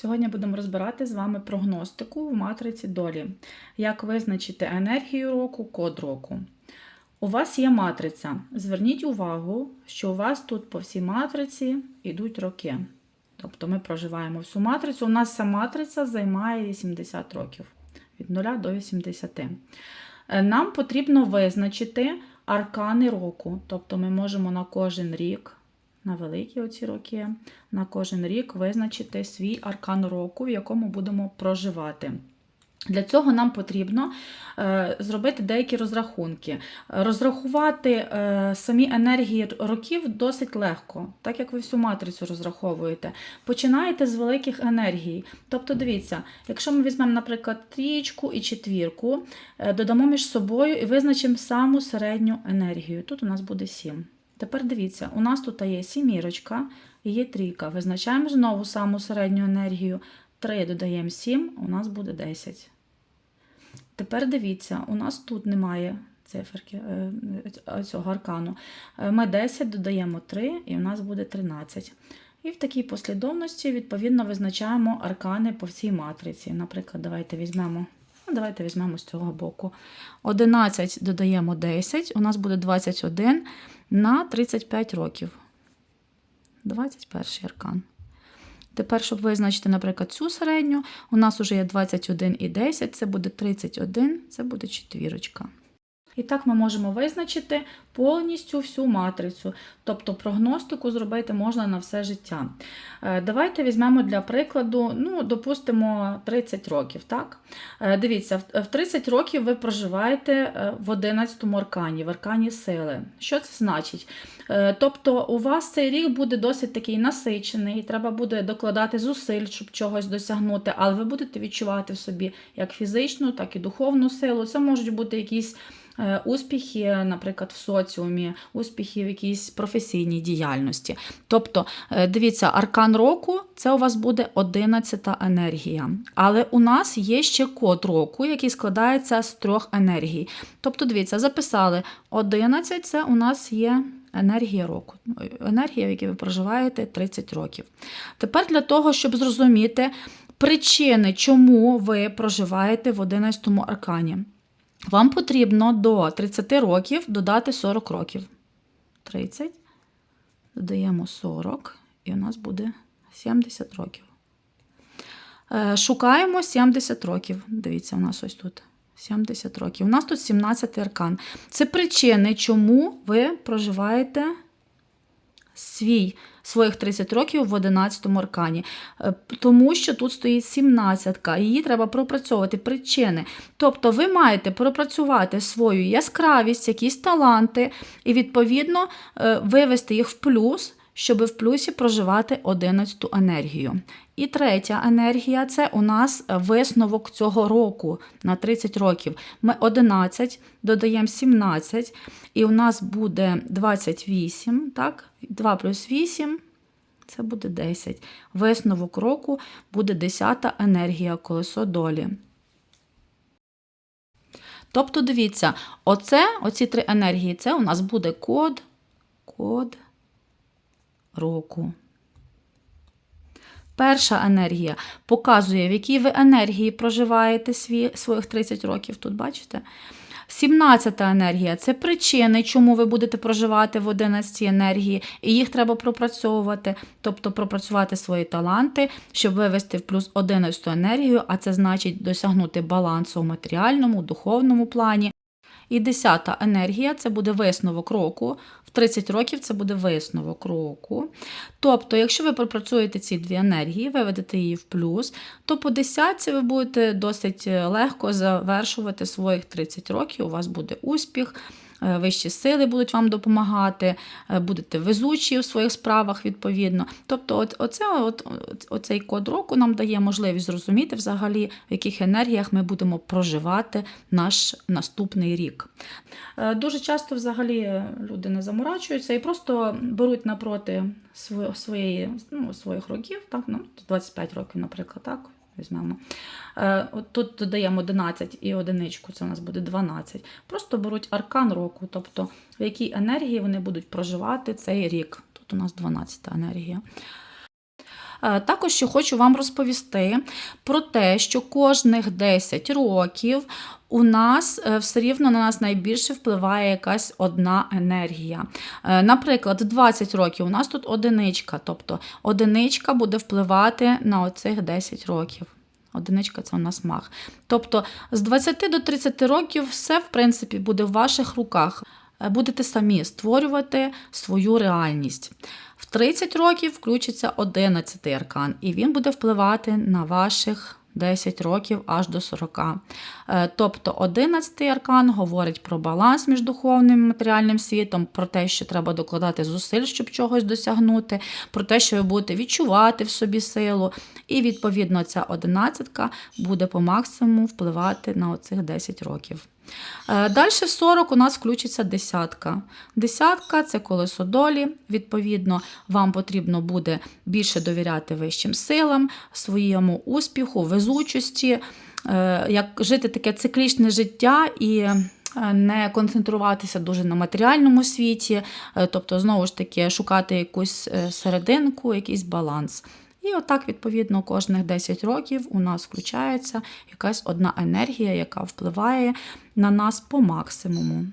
Сьогодні будемо розбирати з вами прогностику в матриці долі. Як визначити енергію року, код року. У вас є матриця. Зверніть увагу, що у вас тут по всій матриці йдуть роки. Тобто ми проживаємо всю матрицю. У нас ця матриця займає 80 років від 0 до 80. Е, Нам потрібно визначити аркани року. Тобто ми можемо на кожен рік, на великі оці роки, на кожен рік визначити свій аркан року, в якому будемо проживати. Для цього нам потрібно е, зробити деякі розрахунки. Розрахувати е, самі енергії років досить легко, так як ви всю матрицю розраховуєте. Починаєте з великих енергій. Тобто, дивіться, якщо ми візьмемо, наприклад, трієчку і четвірку, е, додамо між собою і визначимо саму середню енергію. Тут у нас буде 7. Тепер дивіться, у нас тут є сімірочка і є трійка. Визначаємо знову саму середню енергію. 3 додаємо 7, у нас буде 10. Тепер дивіться, у нас тут немає циферки е, е, цього аркану. Е, Ми 10 додаємо 3, і у нас буде 13. І в такій послідовності, відповідно, визначаємо аркани по всій матриці. Наприклад, давайте візьмемо. ну, Давайте візьмемо з цього боку. 11 додаємо 10, у нас буде 21 на 35 років. 21 аркан. Тепер, щоб визначити, наприклад, цю середню, у нас вже є 21 і 10, це буде 31, це буде четвірочка. І так ми можемо визначити повністю всю матрицю, тобто прогностику зробити можна на все життя. Е, Давайте візьмемо для прикладу, ну, допустимо, 30 років. Так? Е, Дивіться, в- в 30 років ви проживаєте е, в 11-му аркані, в аркані сили. Що це значить? Тобто у вас цей рік буде досить такий насичений, треба буде докладати зусиль, щоб чогось досягнути, але ви будете відчувати в собі як фізичну, так і духовну силу. Це можуть бути якісь успіхи, наприклад, в соціумі, успіхи в якійсь професійній діяльності. Тобто, е, дивіться, аркан року це у вас буде 11 енергія. Але у нас є ще код року, який складається з трьох енергій. Тобто, дивіться, записали 11 це у нас є. Енергія року, енергія, в якій ви проживаєте 30 років. Тепер для того, щоб зрозуміти причини, чому ви проживаєте в 11 аркані, вам потрібно до 30 років додати 40 років. 30, додаємо 40, і у нас буде 70 років. Е, Шукаємо 70 років. Дивіться, у нас ось тут 70 років. У нас тут 17 аркан. Це причини, чому ви проживаєте свій, своїх 30 років в 11 аркані. Е, Тому що тут стоїть 17-ка, її треба пропрацьовувати причини. Тобто ви маєте пропрацювати свою яскравість, якісь таланти, і, відповідно, е, вивести їх в плюс, щоб в плюсі проживати 11 енергію. І третя енергія це у нас висновок цього року на 30 років. Ми 11 додаємо 17, і у нас буде 28, так? 2 плюс 8 це буде 10. Висновок року буде 10 енергія колесо долі. Тобто, дивіться, оце, оці три енергії, це у нас буде код, код року. Перша енергія показує, в якій ви енергії проживаєте свій, своїх 30 років. Тут бачите? 17 енергія це причини, чому ви будете проживати в 11 енергії, і їх треба пропрацьовувати, тобто пропрацювати свої таланти, щоб вивести в плюс 11 енергію, а це значить досягнути балансу в матеріальному, духовному плані. І 10 енергія це буде висновок року. В 30 років це буде висновок року. Тобто, якщо ви пропрацюєте ці дві енергії, виведете її в плюс, то по 10 ви будете досить легко завершувати своїх 30 років. У вас буде успіх, е, вищі сили будуть вам допомагати, е, будете везучі у своїх справах відповідно. Тобто, оце, от- оцей код року нам дає можливість зрозуміти взагалі, в яких енергіях ми будемо проживати наш наступний рік. Е, Дуже часто взагалі люди не заморачуються і просто беруть напроти своєї, ну, своїх років, так, ну, 25 років, наприклад, так, візьмемо. Е, тут додаємо 11 і одиничку, це у нас буде 12. Просто беруть аркан року, тобто в якій енергії вони будуть проживати цей рік. Тут у нас 12 енергія. Е, Також ще хочу вам розповісти про те, що кожних 10 років у нас е, все рівно на нас найбільше впливає якась одна енергія. Е, Наприклад, 20 років у нас тут одиничка, тобто одиничка буде впливати на оцих 10 років. Одиничка це у нас маг. Тобто з 20 до 30 років все, в принципі, буде в ваших руках. Е, Будете самі створювати свою реальність. В 30 років включиться 11 аркан, і він буде впливати на ваших 10 років аж до 40. Е, Тобто 11 аркан говорить про баланс між духовним і матеріальним світом, про те, що треба докладати зусиль, щоб чогось досягнути, про те, що ви будете відчувати в собі силу. І відповідно ця 11 буде по максимуму впливати на оцих 10 років. Далі в 40 у нас включиться десятка. Десятка це колесо долі. Відповідно, вам потрібно буде більше довіряти вищим силам, своєму успіху, везучості, е, як жити таке циклічне життя і. е, Не концентруватися дуже на матеріальному світі, е, тобто, знову ж таки, шукати якусь е, серединку, якийсь баланс. І отак, відповідно, кожних 10 років у нас включається якась одна енергія, яка впливає на нас по максимуму.